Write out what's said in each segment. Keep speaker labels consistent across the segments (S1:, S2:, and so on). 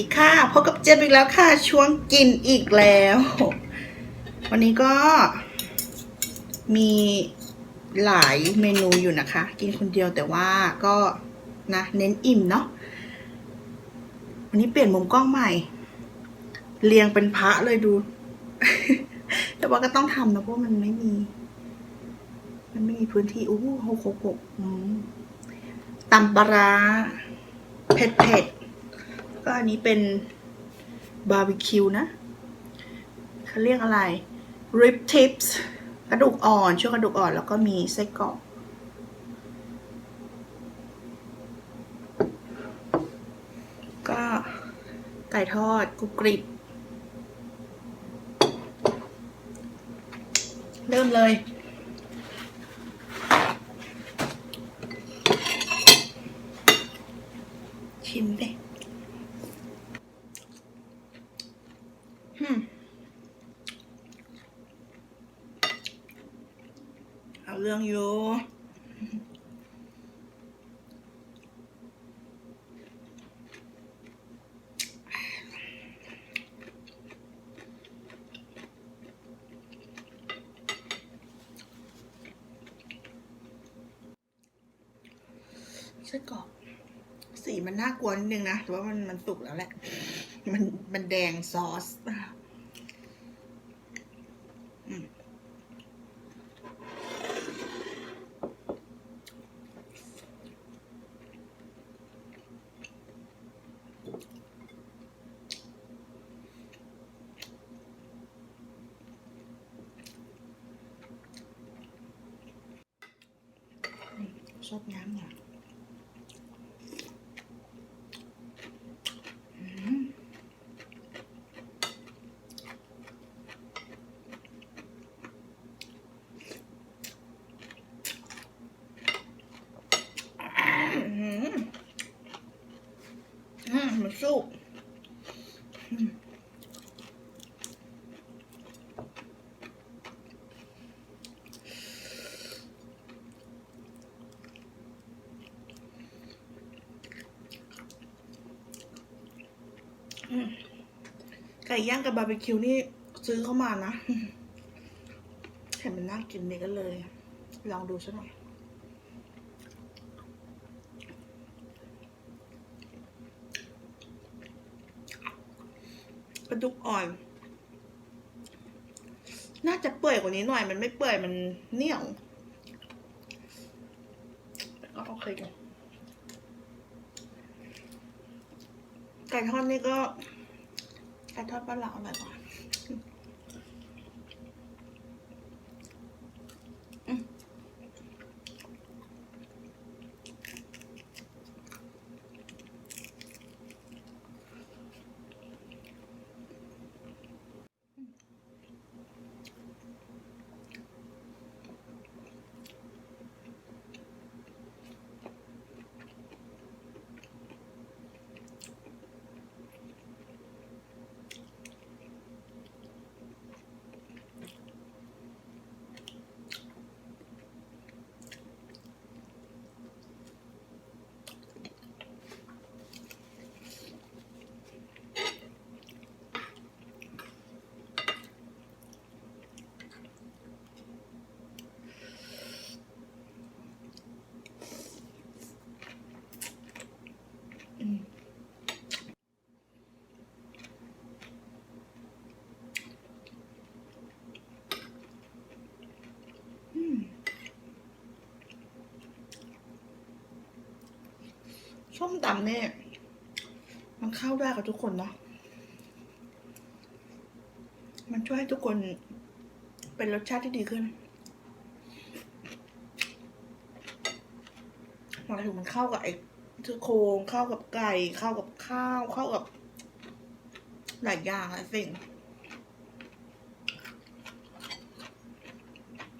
S1: ดีค่ะพบกับเจี๊ยบอีกแล้วค่ะ ช่วงกินอีกแล้ว วันนี้ก็มีหลายเมนูอยู่นะคะ กินคนเดียวแต่ว่าก็นะเน้นอิ่มเนาะวันนี้เปลี่ยนมุมกล้องใหม่ เรียงเป็นพระเลยดู แต่ว่าก็ต้องทำนะเพราะมันไม่มี มันไม่มีพื้นที่อู้หกหกหกตำปลาร้าเผ็ดเผ็ด ก็อันนี้เป็นบาร์บีคิวนะเขาเรียกอะไร rib tips กระดูกอ่อน ช่วงกระดูกอ่อน แล้วก็มีไส้กรอกก็ไก่ทอดกรุบกริบ เริ่มเลย ชิมดิฮึมเอาเรื่องอยู่ไส้กรอกสีมันน่ากลัวนิดนึงนะแต่ว่ามันมันสุกแล้วแหละ มันมันแดงซอสอืม ชอบน้ำอะ อืมอืมมันสุกอืมอืม ไก่ย่างกับบาร์บีคิวนี่ซื้อเข้ามานะเห็นมันน่ากินนี่ก็เลย ลองดูซะหน่อยกระดูกอ่อน น่าจะเปื่อยกว่านี้หน่อย มันไม่เปื่อย มันเหนียวแต่ก็โอเคอยู่ไก่ทอดนี่ก็ ไก่ทอดบ้านเราอร่อยกว่า ส้มตำเนี่ย มันเข้าได้กับทุกคนเนาะมันช่วยให้ทุกคนเป็นรสชาติที่ดีขึ้นหมายถึงมันเข้ากับไอ้ชื่อโครงเข้ากับไก่ เข้ากับข้าว เข้ากับ หลายอย่างหลายสิ่ง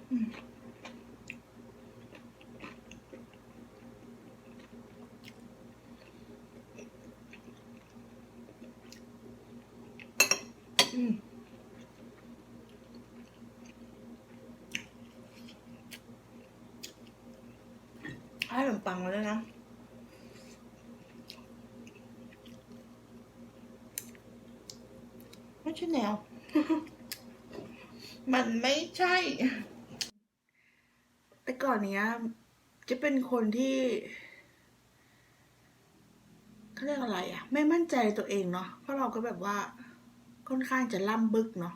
S1: อืม ให้ขนมปังมาด้วยนะไม่ใช่แนว มันไม่ใช่ แต่ก่อนเนี้ย จะเป็นคนที่เขาเรียกอะไรอะไม่มั่นใจในตัวเองเนาะเพราะเราก็แบบว่าค่อนข้างจะล่ำบึกเนาะ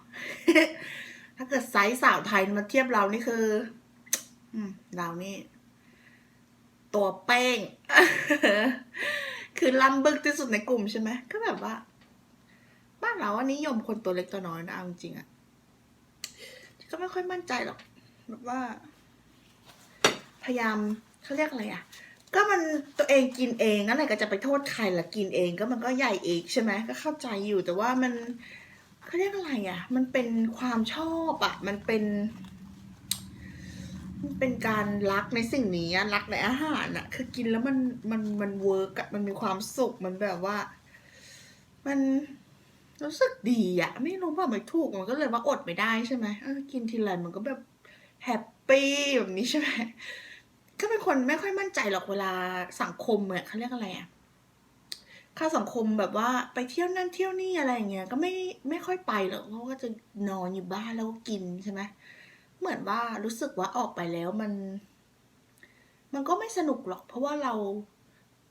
S1: ถ้าเกิดไซส์สาวไทยมาเทียบเรานี่คือ อืมเรานี่ ตัวเป้ง คือลำบึกที่สุดในกลุ่มใช่ไหมก็แบบว่า บ้านเราว่านิยมคนตัวเล็กตัวน้อยนะเอาจริงอะก็ไม่ค่อยมั่นใจหรอกแบบว่า พยายามเขาเรียกอะไรอะก็มันตัวเองกินเองนั่นแหละก็จะไปโทษใครละกินเองก็มันก็ใหญ่เองใช่ไหมก็เข้าใจอยู่แต่ว่ามันเขาเรียกอะไรอะมันเป็นความชอบอะมันเป็น เป็นการรักในสิ่งนี้อะรักในอาหารอะคือกินแล้วมันมันมันเวิร์กอะมันมีความสุขมันแบบว่า มันรู้สึกดีอะไม่รู้ว่าไม่ถูกมันก็เลยว่าอดไม่ได้ใช่ไหมกินทีไรมันก็แบบแฮปปี้แบบนี้ใช่ไหมก็เป็นคนไม่ค่อยมั่นใจหรอกเวลาสังคมอะเขาเรียกอะไรอะเข้าสังคมแบบว่าไปเที่ยวนั่นเที่ยวนี่อะไรอย่างเงี้ยก็ไม่ไม่ค่อยไปหรอกเพราะว่าจะนอนอยู่บ้านแล้วก็กินใช่ไหม เหมือนว่ารู้สึกว่าออกไปแล้วมัน มันก็ไม่สนุกหรอก เพราะว่าเรา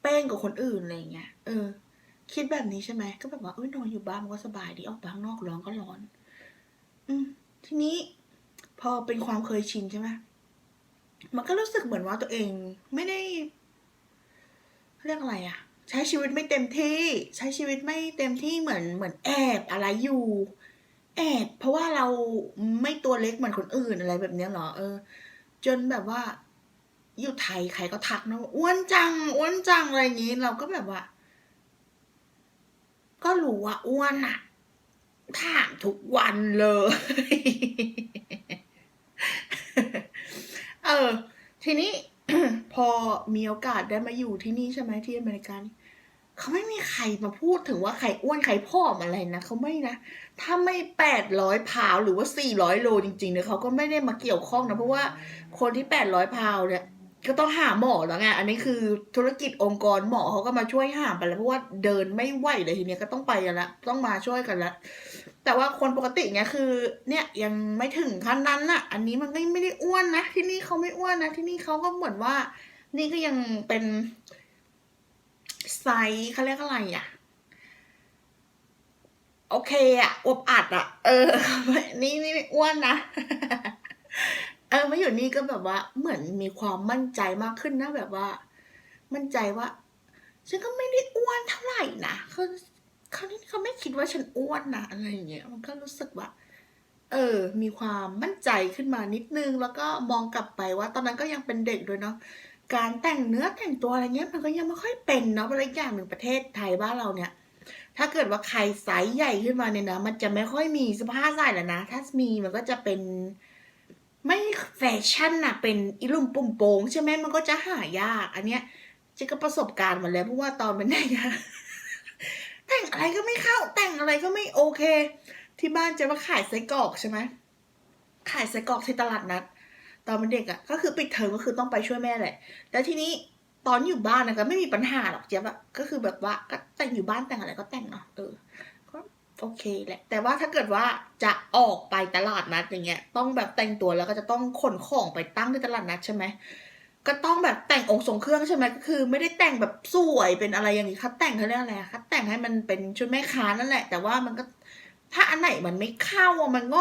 S1: เป้งกับคนอื่นอะไรเงี้ยเออ คิดแบบนี้ใช่ไหมก็แบบว่าเอ้ยนอนอยู่บ้านมันก็สบายดีออกไปข้างนอกร้อนก็ร้อน อืม ทีนี้พอเป็นความเคยชินใช่ไหมมันก็รู้สึกเหมือนว่าตัวเองไม่ได้เขาเรียกอะไรอะใช้ชีวิตไม่เต็มที่ ใช้ชีวิตไม่เต็มที่เหมือนเหมือนแอบอะไรอยู่ แอบเพราะว่าเราไม่ตัวเล็กเหมือนคนอื่นอะไรแบบเนี้ยเหรอ เออ จนแบบว่า อยู่ไทยใครก็ทักนะว่าอ้วนจังอ้วนจังอะไรอย่างนี้ เราก็แบบว่า ก็รู้ว่าอ้วนอะถามทุกวันเลย เออ ทีนี้ พอมีโอกาสได้มาอยู่ที่นี่ใช่ไหมที่อเมริกานี่ เขาไม่มีใครมาพูดถึงว่าใครอ้วนใครผอมอะไรนะเขาไม่นะ ถ้าไม่แปดร้อยพาวหรือว่าสี่ร้อยโลจริงๆเนี่ยเขาก็ไม่ได้มาเกี่ยวข้องนะ เพราะว่าคนที่แปดร้อยพาวเนี่ยก็ต้องหาหมอแล้วไง อันนี้คือธุรกิจองค์กรหมอเขาก็มาช่วยหามไปแล้วเพราะว่าเดินไม่ไหวเลยทีเนี้ยก็ต้องไปกันละต้องมาช่วยกันละ แต่ว่าคนปกติเนี่ยคือ เนี่ยยังไม่ถึงขั้นนั้นน่ะ อันนี้มันก็ไม่ได้อ้วนนะที่นี่เขาไม่อ้วนนะที่นี่เขาก็เหมือนว่า นี่ก็ยังเป็น ไซส์เขาเรียกอะไรอะ โอเคอะอวบอัดอะเออ นี่นี่ไม่อ้วนนะเออมาอยู่นี่ก็แบบว่า เหมือนมีความมั่นใจมากขึ้นนะแบบว่า มั่นใจว่า ฉันก็ไม่ได้อ้วนเท่าไหร่นะเขาเขานี่เขาไม่คิดว่าฉันอ้วนนะอะไรอย่างเงี้ยมันก็รู้สึกว่า เออ มีความมั่นใจขึ้นมานิดนึง แล้วก็มองกลับไปว่า ตอนนั้นก็ยังเป็นเด็กด้วยเนาะ การแต่งเนื้อแต่งตัวอะไรเงี้ยมันก็ยังไม่ค่อยเป็นเนาะอะไรอย่างหนึ่งประเทศไทยบ้านเราเนี่ย ถ้าเกิดว่าใครไซส์ใหญ่ขึ้นมาเนี่ยนะมันจะไม่ค่อยมีสื้อผ้าใส่แล้วนะ ถ้ามีมันก็จะเป็นไม่แฟชั่นนะเป็นอีลุ่มปุ่มโป่งใช่ไหมมันก็จะหายาก อันเนี้ยจ๊ก็ประสบการณ์มาแล้วเพราะว่าตอนเป็นเด็กอะแต่งอะไรก็ไม่เข้า แต่งอะไรก็ไม่โอเค ที่บ้านจะมาขายไส้กรอกใช่ไหมขายไส้กรอกที่ตลาดนัด ตอนเป็นเด็กอะก็คือปิดเทอมก็คือต้องไปช่วยแม่แหละแต่ทีนี้ตอนอยู่บ้านนะก็ไม่มีปัญหาหรอกเจ๊ยบอะก็คือแบบว่าก็แต่งอยู่บ้านแต่งอะไรก็แต่งเนาะเออก็โอเคแหละ แต่ว่าถ้าเกิดว่าจะออกไปตลาดนัดอย่างเงี้ย ต้องแบบแต่งตัวแล้วก็จะต้องขนของไปตั้งที่ตลาดนัดใช่ไหมก็ต้องแบบแต่งองค์ทรงเครื่องใช่ไหมก็คือ ไม่ได้แต่งแบบสวยเป็นอะไรอย่างนี้คัดแต่งเขาเรียกอะไรอะคัดแต่งให้มันเป็นชุดแม่ค้านั่นแหละ แต่ว่ามันก็ถ้าอันไหนมันไม่เข้ามันก็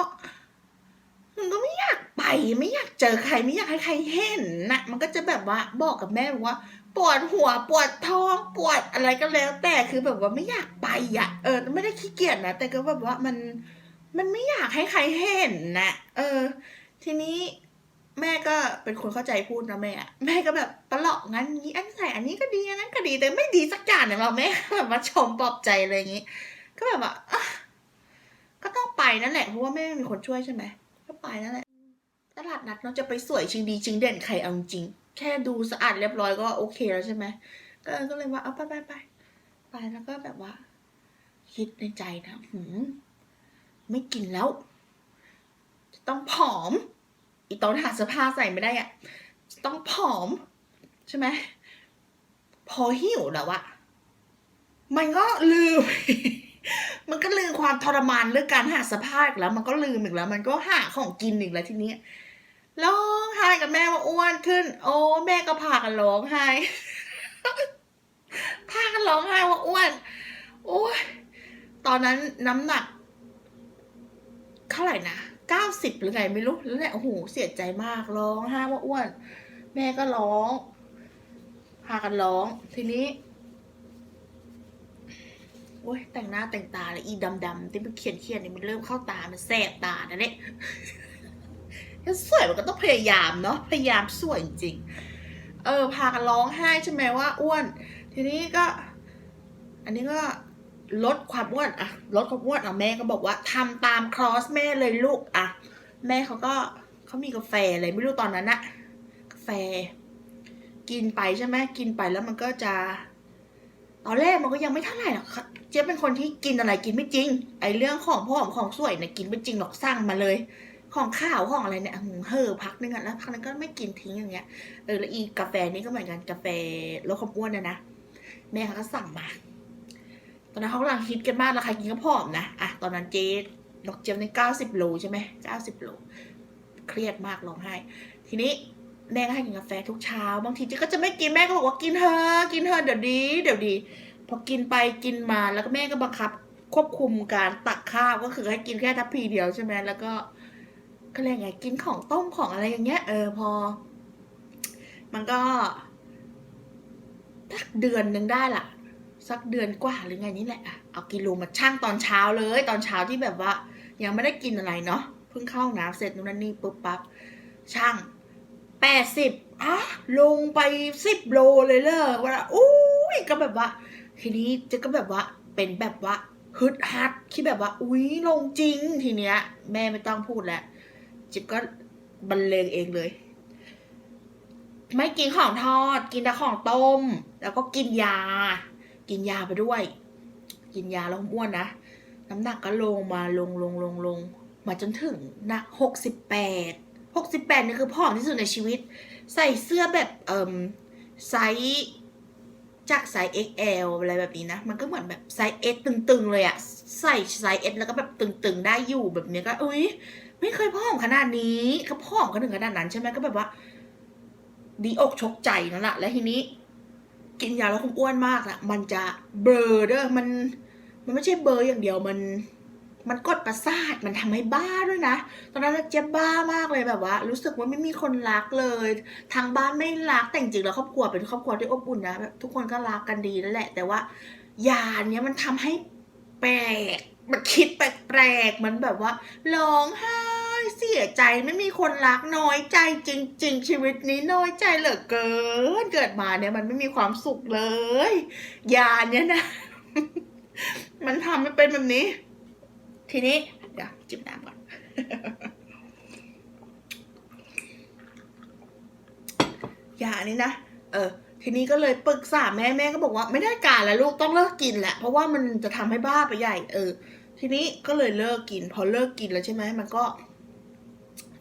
S1: มันก็ไม่อยากไปไม่อยากเจอใครไม่อยากให้ใครเห็นนะมันก็จะแบบว่าบอกกับแม่ว่า ปวดหัวปวดท้องปวดอะไรก็แล้ว แต่คือแบบว่าไม่อยากไปอะเออ ไม่ได้ขี้เกียจนะแต่ก็แบบว่ามันมันไม่อยากให้ใครเห็นนะเออ ทีนี้แม่ก็เป็นคนเข้าใจพูดนะแม่แม่ก็แบบตลกงั้นนี้อันใส่อันนี้ก็ดีอันนั้นก็ดีแต่ไม่ดีสักอย่างเนี่ยเราแม่แบบมาชมปลอบใจอะไรอย่างงี้ ก็แบบว่าก็ต้องไปนั่นแหละเพราะว่าแม่ไม่มีคนช่วยใช่ไหม ก็ไปนั่นแหละตลาดนัดเราจะไปสวยชิงดีชิงเด่นใครเอาจริง แค่ดูสะอาดเรียบร้อยก็โอเคแล้วใช่ไหมก็ก็เลยว่าเอาไปไปไปไปแล้วก็แบบว่า คิดในใจนะหืมไม่กินแล้ว จะต้องผอม อีตอนหาเสื้อผ้าใส่ไม่ได้อะจะต้องผอม ใช่ไหมพอหิวแล้วอะมันก็ลืม มันก็ลืมความทรมานเรื่องการหาสภาพแล้ว มันก็ลืมอีกแล้ว มันก็หาของกินอีกแล้วทีนี้ร้องไห้กับแม่ว่าอ้วนขึ้น โอ้แม่ก็พากันร้องไห้พากันร้องไห้ว่าอ้วนโอ้ยตอนนั้นน้ำหนักเท่าไหร่นะเก้าสิบหรือไงไม่รู้แล้วเนี่ยโอ้โหเสียใจมากร้องไห้ว่าอ้วน แม่ก็ร้อง พากันร้อง ทีนี้ โอ้ยแต่งหน้าแต่งตาเลยอีดำๆที่มันเขียนเขียนๆนี่มันเริ่มเข้าตา มันแสบตานะเนี่ยถ้าสวยมันก็ต้องพยายามเนาะ พยายามสวยจริงๆเออ พากันร้องไห้ใช่ไหมว่าอ้วน ทีนี้ก็ อันนี้ก็ลดความอ้วนอะลดความอ้วนอะแม่ก็บอกว่าทำตามครอสแม่เลยลูกอะแม่เขาก็เขามีกาแฟอะไรไม่รู้ตอนนั้นอะกาแฟ กินไปใช่ไหมกินไปแล้วมันก็จะ ตอนแรกมันก็ยังไม่เท่าไหร่หรอกค่ะ เจ๊ยบเป็นคนที่กินอะไรกินไม่จริง ไอเรื่องของพ่อของสวยเนี่ยกินไม่จริงหรอกสั่งมาเลย ของข้าวของอะไรเนี่ยเห่อพักนึงอะแล้วพักนั้นก็ไม่กินทิ้งอย่างเงี้ยเออแล้วอีกาแฟนี่ก็เหมือนกันกาแฟลดความอ้วนนะนะแม่เขาก็สั่งมาตอนนั้นเขากำลังฮิตกันมากแล้วใครกินก็ผอมนะอะตอนนั้นเจ๊ดอกเจียมในเก้าสิบโลใช่ไหมเก้าสิบโลเครียดมากร้องไห้ ทีนี้แม่ก็ให้กินกาแฟทุกเช้า บางทีเจ๊ก็จะไม่กินแม่ก็บอกว่ากินเถอกินเถอเดี๋ยวดี เดี๋ยวดี พอกินไปกินมาแล้วก็แม่ก็บังคับ ควบคุมการตักข้าวก็คือให้กินแค่ทัพพีเดียวใช่ไหมแล้วก็ก็เลยกไงกินของต้มของอะไรอย่างเงี้ย เออพอ มันก็สักเดือนหนึ่งได้ละสักเดือนกว่าหรือไงนี่แหละเอากิโลมาชั่งตอนเช้าเลย ตอนเช้าที่แบบว่า ยังไม่ได้กินอะไรเนาะเพิ่งเข้าน้ำเสร็จนู่นนั่นนี่ปุ๊บปั๊บช่างแปดสิบอะลงไปสิบโลเลยเลยว่าอุ้ยก็แบบว่า ทีนี้เจะก็แบบว่าเป็นแบบว่าฮึดฮัดคิดแบบว่า อุ้ยลงจริงทีเนี้ย แม่ไม่ต้องพูดแล้วจิ๊บก็บรรเลงเองเลย ไม่กินของทอด กินแต่ของต้ม แล้วก็กินยา กินยาไปด้วย กินยาแล้วอ้วนนะน้ำหนักก็ลงมาลงลงลงลงมาจนถึงหนักหกสิบแปดหกสิบแปดนี่คือผอมที่สุดในชีวิต ใส่เสื้อแบบเอ่มไซส์ จากไซส์ XL อะไรแบบนี้นะ มันก็เหมือนแบบไซส์ S ตึงๆ เลยอะใส่ไซส์ S แล้วก็แบบตึงๆ ได้อยู่แบบนี้ก็อุ้ยไม่เคยผอมขนาดนี้เขาผอมกันถึงขนาดนั้นใช่ไหมก็แบบว่า ดีอกชกใจนั่นแหละและทีนี้ กินยาแล้วคุมอ้วนมากละมันจะเบลอเด้อมัน มันไม่ใช่เบลออย่างเดียวมัน มันกดประสาทมันทำให้บ้าด้วยนะ ตอนนั้นเจ๊บ้ามากเลยแบบว่า รู้สึกว่าไม่มีคนรักเลย ทางบ้านไม่รักแต่จริงๆแล้วครอบครัวเป็นครอบครัวที่อบอุ่นนะแบบทุกคนก็รักกันดีแล้วแหละ แต่ว่ายาเนี้ยมันทำให้แปลกมันคิดแปลกๆมันแบบว่าร้องไห้เสียใจไม่มีคนรักน้อยใจจริง ๆ ชีวิตนี้น้อยใจเหลือเกิน เกิดมาเนี่ยมันไม่มีความสุขเลย ยาเนี้ยนะ มันทำให้เป็นแบบนี้ ทีนี้เดี๋ยวจิบน้ำก่อน ยานี้นะ เออ ทีนี้ก็เลยปรึกษาแม่แม่ก็บอกว่า ไม่ได้การแล้วลูกต้องเลิกกินแหละ เพราะว่ามันจะทำให้บ้าไปใหญ่ เออ ทีนี้ก็เลยเลิกกิน พอเลิกกินแล้วใช่ไหมมันก็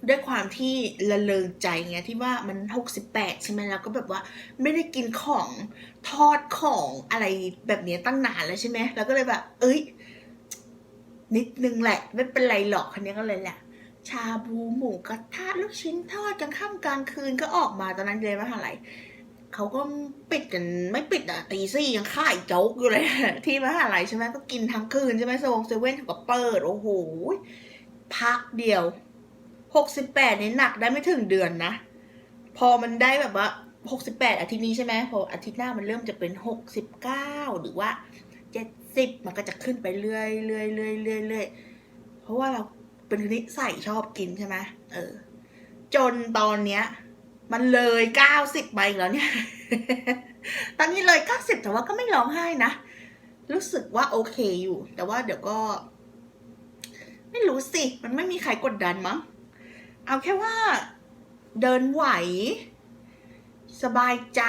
S1: ด้วยความที่ละเลงใจไงที่ว่ามันหกสิบแปดใช่ไหมแล้วก็แบบว่า ไม่ได้กินของทอดของอะไรแบบนี้ตั้งนานแล้วใช่ไหมแล้วก็เลยแบบ เอ้ย นิดนึงแหละ ไม่เป็นไรหรอกคันนี้ก็เลยแหละ ชาบูหมูกระทะลูกชิ้นทอดกลางค่ำกลางคืนก็ออกมาตอนนั้นเลยมหาลัยเขาก็ปิดกันไม่ปิดอะตีสี่ยังขายโจ๊กอยู่เลย ที่มหาลัยใช่ไหมก็กินทั้งคืนใช่ไหมโซงเซเว่นเขาก็เปิด โอ้โหพักเดียวหกสิบแปดนี่หนักได้ไม่ถึงเดือนนะ พอมันได้แบบว่าหกสิบแปดอาทิตย์นี้ใช่ไหมพออาทิตย์หน้ามันเริ่มจะเป็นหกสิบเก้าหรือว่าเจ็ด สิบมันก็จะขึ้นไปเรื่อยเรื่อยเรื่อยเรื่อยเรื่อยเพราะว่าเราเป็นคนที่ใส่ชอบกินใช่ไหมเออ จนตอนเนี้ย มันเลยเก้าสิบไปแล้วเนี่ย ตอนนี้เลยเก้าสิบแต่ว่าก็ไม่ร้องไห้นะ รู้สึกว่าโอเคอยู่ แต่ว่าเดี๋ยวก็ ไม่รู้สิ มันไม่มีใครกดดันมั้ง เอาแค่ว่าเดินไหว สบายใจ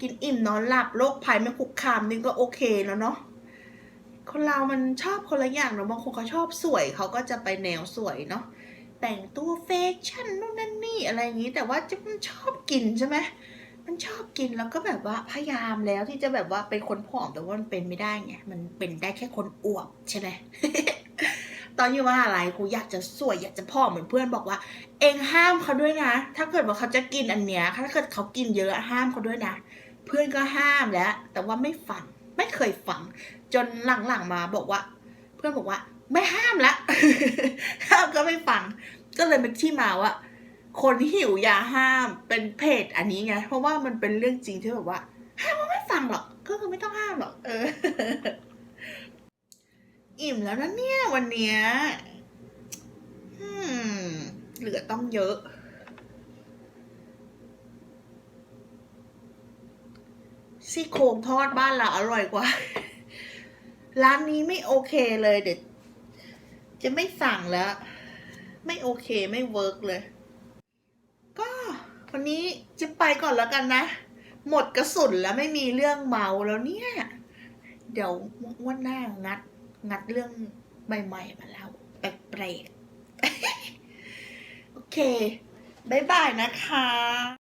S1: กินอิ่มนอนหลับโรคภัยไม่คุกคามนี่ก็โอเคแล้วเนาะ คนเรามันชอบคนละอย่างเนาะบางคนเขาชอบสวยเขาก็จะไปแนวสวยเนาะแต่งตัวแฟชั่นนู่นนั่นนี่อะไรอย่างนี้ แต่ว่าจะมันชอบกินใช่ไหมมันชอบกินแล้วก็แบบว่าพยายามแล้วที่จะแบบว่าเป็นคนผอมแต่ว่ามันเป็นไม่ได้ไงมันเป็นได้แค่คนอ้วบใช่ไหมตอนอยู่มหาลัยกูอยากจะสวยอยากจะผอมเหมือนเพื่อนบอกว่า เองห้ามเขาด้วยนะ ถ้าเกิดว่าเขาจะกินอันเนี้ยถ้าเกิดเขากินเยอะห้ามเขาด้วยนะ เพื่อนก็ห้ามแล้ว แต่ว่าไม่ฟังไม่เคยฟัง จนหลังๆมาบอกว่า เพื่อนบอกว่า ไม่ห้ามละห้ามก็ไม่ฟัง ก็เลยเป็นที่มาว่า คนหิวยาห้ามเป็นเพจอันนี้ไงเพราะว่ามันเป็นเรื่องจริงที่แบบว่า ห้ามก็ไม่ฟังหรอก ก็คือไม่ต้องห้ามหรอก เออ อิ่มแล้วนะเนี่ยวันเนี้ยเหลือต้องเยอะ ซี่โครงทอดบ้านเราอร่อยกว่า ร้านนี้ไม่โอเคเลยเดี๋ยวจะไม่สั่งแล้ว ไม่โอเคไม่เวิร์กเลย ก็วันนี้จะไปก่อนแล้วกันนะ หมดกระสุนแล้วไม่มีเรื่องเมาแล้วเนี่ย เดี๋ยววันหน้างัด งัดเรื่องใหม่ๆมาแล้วแปลกๆโอเคบ๊ายบายนะคะ